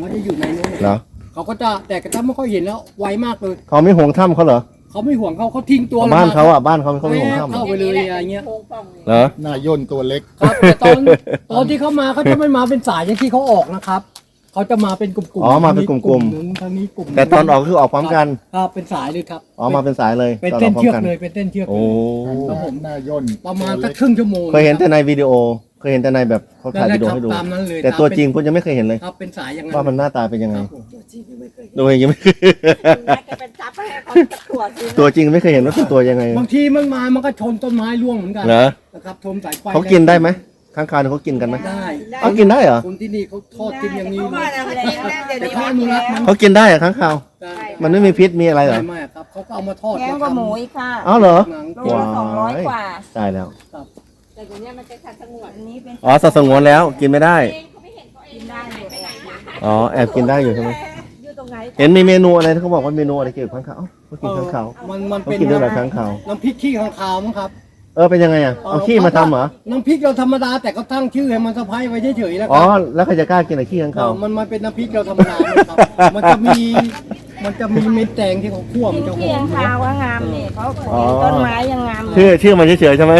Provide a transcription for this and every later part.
เขาจะอยู่ในนู้นเหรอเขาก็จะแต่ก็จะไม่ค่อยเห็นแล้วไวมากเลย เขาไม่ห่วงถ้ำเขาเหรอเขาไม่ห่วงเขาเขาทิ้งตัวบ้านเขาอะบ้านเขาเขาไม่ห่วงถ้ำเหรเข้าอไปเลยอะไรเงี้ยเหรอหน้าย่นตัวเล็กครับแต่ตอนตอนที่เขามาเขาจะไม่มาเป็นสายอย่างที่เขาออกนะครับเขาจะมาเป็นกลุ่มๆอ๋อมาเป็นกลุ่มๆหนึ่งทางนี้กลุ่มหงแต่ตอนออกคือออกพร้อมกันครับเป็นสายเลยครับอ๋อมาเป็นสายเลยเป็นตอนอเต้อนกพร้อเชือกมกันเลยเป็นเต้นเชือกโอ้ครับผมหน้าย่นประมาณตัวสัล็กครึ่งชั่วโมงเคยเห็นแต่ในวิดีโอเค ยเห็นแต่ในแบบเขาถ่ายวิดีโอให้ดู ตามนั้นเลยแต่ตัวจริงคุณยังไม่เคยเห็นเลยครับเป็นสายอย่างนั้นว่ามันหน้าตาเป็นยังไง ครับผมดูเองยังไม่เคยจะเป็นจับให้เขาตรวจดูตัวจริงไม่เคยเห็นว่าเป็นตัวยังไงบางทีมันมามันก็ชนต้นไม้ร่วงเหมือนกันเหรอนะครับชนสายไฟเขากินได้ไหมข้างคาวเนี่ยเขากินกันไหมได้เขากินได้เหรอคนที่นี่เขาทอดกินอย่างนี้เพราะเลว่ายอะไรนะเดี๋ยวแต่นี้เขาอนุรักษ์มันเขากินได้เหรอข้างคาวได้มันไม่มีพิษมีอะไรเหรอไม่ไม่ครับเขาก็เอามาทอดแพงกว่าหมูอีกค่ะอ้าวเหรอหนังโลละสองร้อยกว่าตายแล้ว แต่เดี๋ยวนี้มันจะชัดสงวนอันนี้เป็นอ๋อสัตว์สงวนแล้วกินไม่ได้กินได้หมดเลยอ๋อแอบกินได้อยู่ใช่ไหมอยู่ตรงไหนเห็นมีเมนูอะไรที่เขาบอกว่าเมนูอะไรเกี่ยวกับข้างคาวเอ้าเขากินข้างคาวมันมันเขาเป็นกินด้วยแบบข้างคาวน้ำพริกขี้ข้างคาวมั้งครับ เออเป็นยังไงอะเอาขี้มาทำเหรอน้ำพริกเราธรรมดาแต่เขาตั้งชื่อให้มันสะพายไว้เฉยๆแล้วคอ๋อรับแล้วใครจะกล้ากินไอ้ขี้ข้างเอคาว อมันมันเป็นน้ำพริกเราธรรมดาเลยครับ มันจะมีมันจะมีเม็ดแตงที่เขาคั่วมันจะหเคีอยงมคาวว่างามเนี่ยเขาปลูกต้นไม้ยังงามเลชื่อยชื่อมันเฉยๆใช่ไหม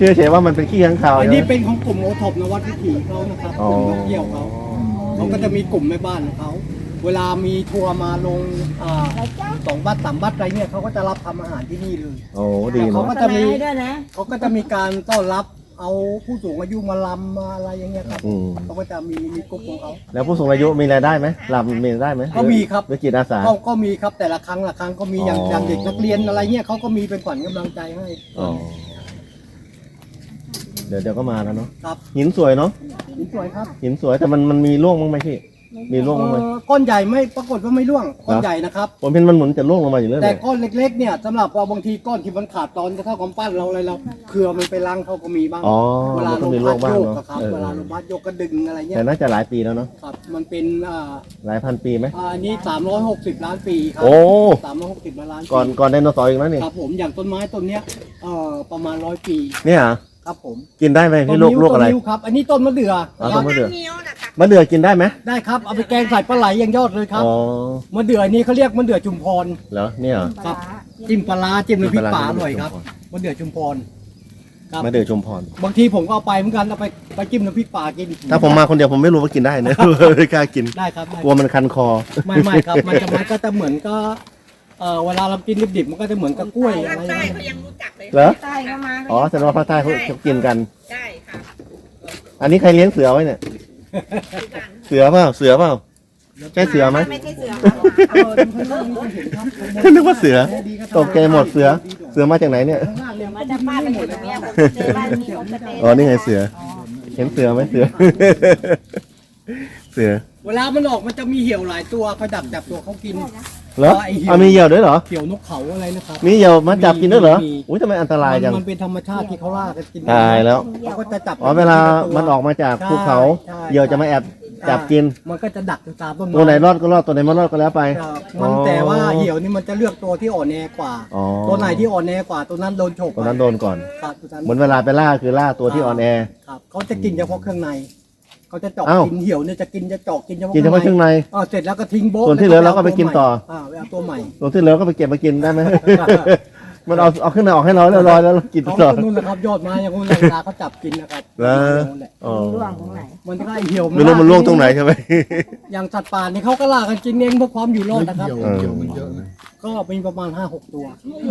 ครับครับชื่อมันจะชื่อเฉยๆว่ามันเป็นขี้ข้างคาวอันใช่นี้ไหมเป็นของกลุ่มโอท็อปนวัดวิถีเขานะครับอ๋อกลุ่มนักเที่ยวเขาเขาก็จะมีกลุ่มแม่บ้านของเขาเวลามีทัวร์มาลงอ่าสองบัตรสามบัตรอะไรเนี่ยเขาก็จะรับทำอาหารที่นี่เลยโอ้ดีเขาเนาะก็จะมีต้นได้วยนะเขาก็จะมีการต้อนรับเอาผู้สูงอายุมาลำมาอะไรอย่างเงี้ยครับอืมเขาก็จะมีมีกลุ่มของเขาแล้วผู้สูงอายุมีรายได้ไหมหลับมีรายได้ไหมก็มีครับหรือจิตอาสาเขาก็มีครับแต่ละครั้งละครั้งก็มีอย่างอ๋อออย่างเด็กนักเรียนอะไรเงี้ยเขาก็มีเป็นขวัญกำลังใจให้อ๋อ เดี๋ยวเดี๋ยวก็มาแล้วเนาะครับ หินสวยเนาะหินสวยครับหินสวยแต่มันมันมีร่วงบ้างไหมพี่มีร่วงบ้างไหม เอ่อก้อนใหญ่ไม่ปรากฏว่าไม่ร่วงก้อนเหรอใหญ่นะครับ ผมเห็นมันหมุนจะร่วงลงมาอยู่เรื่อยแต่เลยก้อนเล็กๆเนี่ยสำหรับเราบางทีก้อนที่มันขาดตอนเท่ากับปั้นเราอะไรเราเครือมันไปล้างเขาก็มีบ้างอ๋อเวลามันลต้องมมีร่พัวดงโยบ้างกเนาะอะครับเออเวลาลมพัดโยกก็ดึงอะไรเงี้แต่ยน่าจะหลายปีแล้วเนาะครับ มันเป็นอ่าหลายพันปีไหม อ่าอันนี้ 360 ล้านปีครัโอ้360ล้านปีก่อนก่อนไดโนเสาร์อีกแล้วนี่ครับผมอย่างต้นไม้ต้นเนี้ยเอ่อประมาณร้อยปี เนี่ยเหรอ ครับผมกินได้ไหมต้พี่นลูกนิ้วลูกต้อะไรนนิ้วครับ อันนี้ต้นมะเดื่ออ๋อนะคต้ รันบมะเดื่อ นิ้วนะคะมะเดื่อกินได้ไหมได้ครับเอาไปแกงใส่ปลาไหลอย่างยอดเลยครับอ๋อมะเดื่อนี่เขาเรียกมะเดื่อจุมพร เหรอเนี่ยเหรอ ครับ จิ้มปลาร้าจิ้มน้ำพริกปลาอจิ้มปลาร้าร่อยครับมะเดื่อจุมพร ครับ มะเดื่อชุมพร บางทีผมก็เอาไปเหมือนกันเอาไปไปจิ้มน้ำพริกปลากินถ้าผมมาคนเดียวผมไม่รู้ว่ากินได้นะ ไม่กล้ากิน ได้ครับได้กลัวมันคันคอ ไม่ไม่ครับ มันจะมันก็จะเหมือนก็ เอ่อเวลาเรากินดิบๆมันก็จะเหมือนกับกล้วยอะไรอย่างใต้เงี้ยเขายังรู้จักเลยเหรอ ใต้ก็มาอ๋อแสดงว่าภาคใต้เขาเขากินกัน ใช่ค่ะอันนี้ใครเลี้ยงเสือไว้เนี่ยเสือเปล่า เสือเปล่า ใช่เสือไหม ไม่ใช่เสือค่ะเออข้างล่างนี่ก็เห็นครับนึกว่าเสือ ตกใจหมดเสือ เสือมาจากไหนเนี่ยข้างล่างเนี่ยมัมันนจะจะป้าป้าไปไปอหมยู่ดตรงแล้เนี้ยวผมเจอบ้านนี้ผมจะเจออ๋อ นี่ไงเสือ เห็นเสือไหมเสือ เสือ เวลามันออกมันจะมีเหี่ยวหลายตัวเขาดักจับตัวเขากิน เหรอเอามีเหยี่ยวด้วยเหรอเหี่ยวนกเขาอะไรนะครับมีเหยี่ยวมาจับกินด้วยเหรอมีอุ้ยทำไมอันตรายจัง มันเป็นธรรมชาติที่เขาล่ากันกินตายแล้ว เขาก็จะจับอ๋อเวลามันออกมาจากภูเขา ใช่เหยี่ยวจะมาแอบจับกิน มันก็จะดักอยู่ตามต้นไม้ตัวไหนรอดก็รอด ตัวไหนไม่รอดก็แล้วไป ครับมันแต่ว่าเหี่ยวนี่มันจะเลือกตัวที่อ่อนแอกว่า อ๋อ ตัวไหนที่อ่อนแอกว่าตัวนั้นโดนฉกตัวนั้นโดนก่อน ครับตัวนั้นเหมือนเวลาไปล่าคือล่าตัวที่อ่อนแอ ครับเขาจะกินเฉพาะเครื่องใน เขาจะเจาะอ้าวกินเหี่ยวเนี่ยจะกินจะเจาะกินเฉพาะกินเฉพาะเครื่องใน อ่าเสร็จแล้วก็ทิ้งโบ๊ะส่วนที่เหลือเราก็ไปกินต่อ อ่าไปเอาตัวใหม่ตัวที่เหลือก็ไปเก็บมากินได้ไหม มันเอาเอาขึ้นมาออกให้เราแล้วรอยแล้วเรากินเขาต่อก็นู่นนะครับยอดไม้อย่างนู้นเลยเวลาเขาจับกินนะครับแล้วนั่นแหละอ๋อร่วงตรงไหนมันก็ไอเหี่ยวไม่รู้มันล่วงตรงไหนใช่ไหม อย่างสัตว์ป่านี่เขาก็ล่ากันกินเองเพื่อความอยู่รอดนะครับ เกี่ยวเออเกี่ยวมันเยอะนะก็มีประมาณห้าหกตัว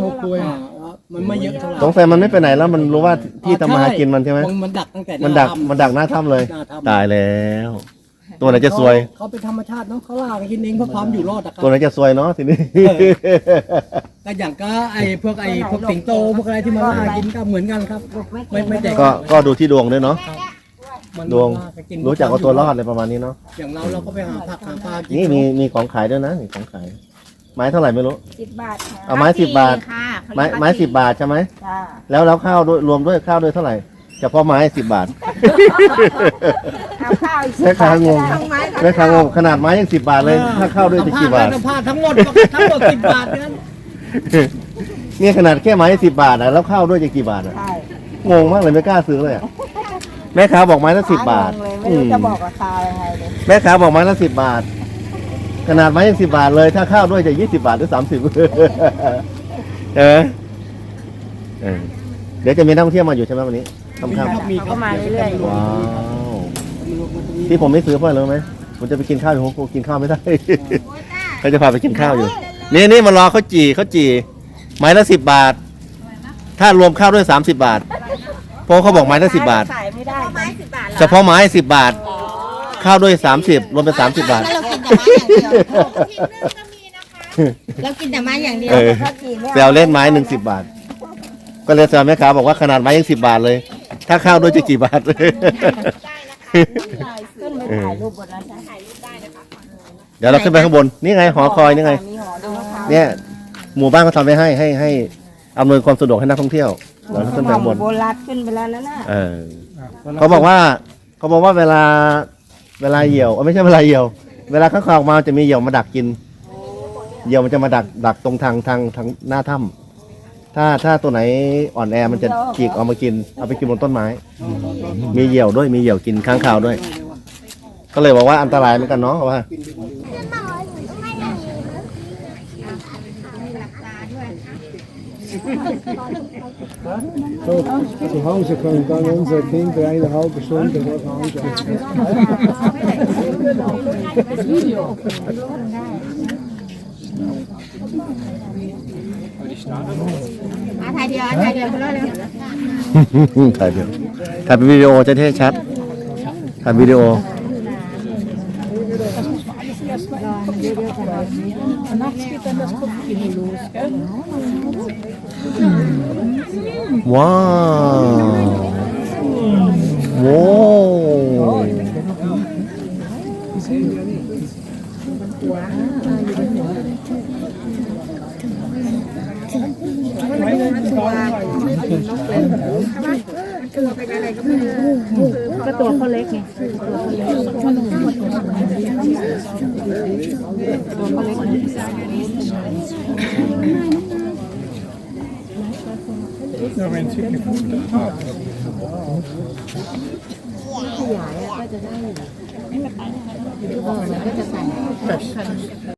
หกตัวอ่ามันไม่เยอะเท่าไหร่สงสัยมันไม่ไปไหนแล้วมันรู้ว่าที่ทำมาหากินมันใช่ไหมมันมันดักตั้งแต่มันดักหาถ้ำมันดักหน้าถ้ำเลย หน้าถ้ำตายแล้ว ตัวไหนจะซวย เขาเป็นธรรมชาติเนาะเขาล่ากันกินเองเพื่อความอยู่รอดนะครับตัวไหนจะซวยเนาะทีนี้ก็อย่างก็ไอ้พวกไอ้พวกสิงโตพวกอะไรที่มาล่ากินก็เหมือนกันครับ ไม่ไม่แตกก็ก็ดูที่ดวงด้วยเนาะมันดวงล่ากันกินรู้จักเอาตัวรอดเลยประมาณนี้เนาะอย่างเราเราก็ไปหาผักหาปลากินี่มีมีของขายด้วยนะนี่ของขาย ไม้เท่าไหร่ไม่รู้ สิบบาทค่ะเอาไม้สิบบาท ค่ะไม้ไม้สิบบาทใช่ไหมจ้าแล้วแล้วข้าวด้วยรวมด้วยข้าวด้วยเท่าไหร่ เฉพาะไม้สิบบาท เอาข้าวอีกแม่ค้างง ทั้งไม้ทั้งแม่ค้างงขนาดไม้ยังสิบบาทเลย ถ้าข้าวด้วยจะกี่บาทสัมภษณ์ทั้งหมดทั้งหมดสิบบาทนั้นเนี่ยขนาดแค่ไม้สิบบาทอะแล้วข้าวด้วยจะกี่บาทอะใช่งงมากเลยไม่กล้าซื้อเลยอะแม่ค้าบอกไม้ละสิบบาทงงเลยไม่รู้จะบอกราคายังไงเลยแม่ค้าบอกไม้ละสิบบาท ขนาดไม้ยังสิบบาทเลย ถ้าข้าวด้วยจะยี่สิบาทหรือสามสิบเออเออเดี๋ยวจะมีนักท่องเที่ยวมาอยู่ใช่ไหมวันนี้ ค่ำมีครับก็มาเรื่อยๆว้าวที่ผมไม่ซื้อเพราะอะไรรู้ไหมผมจะไปกินข้าวอยู่ผมกินข้าวไม่ได้เขาจะพาไปกินข้าวอยู่ นี่นี่มารอเขาจี่เขาจี่ไม้ละสิบบาท ถ้ารวมข้าวด้วยสามสิบบาทเพราะเขาบอกไม้ละสิบบาทขายไม่ได้ไม้สิบบาท เฉพาะไม้สิบบาท ข้าวด้วยสามสิบรวมเป็นสามสิบบาท เรากินแต่ไม้อย่างเดียวเออถ้ากี่ไม่แซวเล่นไม้หนึ่งสิบบาท ก็เลยแซวแม่ค้าบอกว่าขนาดไม้ยังสิบบาทเลย ถ้าข้าวด้วยจะกี่บาทขึ้นไปถ่ายรูปบนนั้นถ่ายรูปได้นะคะเดี๋ยวเราขึ้นไปข้างบน นี่ไงหอคอยนี่ไง มีหอดูนะคะเนี่ย หมู่บ้านเขาทำไว้ให้ให้ให้อำนวยความสะดวกให้นักท่องเที่ยวเราขึ้นไปข้างบน โบราณขึ้นไปแล้วนั่นน่ะเออ เขาบอกว่าเขาบอกว่าเวลาเวลาเหยี่ยวเอ้ยไม่ใช่เวลาเหยี่ยว เวลาข้างคาวออกมาจะมีเหยี่ยวมาดักกิน เหยี่ยวมันจะมาดักดักตรงทางทางทางหน้าถ้ำ ถ้าถ้าตัวไหนอ่อนแอมันจะจีกเอามากิน เอาไปกินบนต้นไม้ มีเหยี่ยวด้วยมีเหยี่ยวกินข้างคาวด้วย ก็เลยบอกว่าอันตรายเหมือนกันเนาะว่า Zu Hause können dann unsere Kinder eine halbe Stunde dort anschauen. อะถ่ายเดียวถ่ายเดียวคนละเร็วถ่ายเดียวถ่ายเป็นวิดีโอจะเท่ชัดถ่ายวิดีโอว้าวว้ว ก็ตัวเขาเล็กไงตัวเขาเล็กตัวเขาเล็กเราเนชิ้นขยายก็จะได้นี่มันก็จะใส่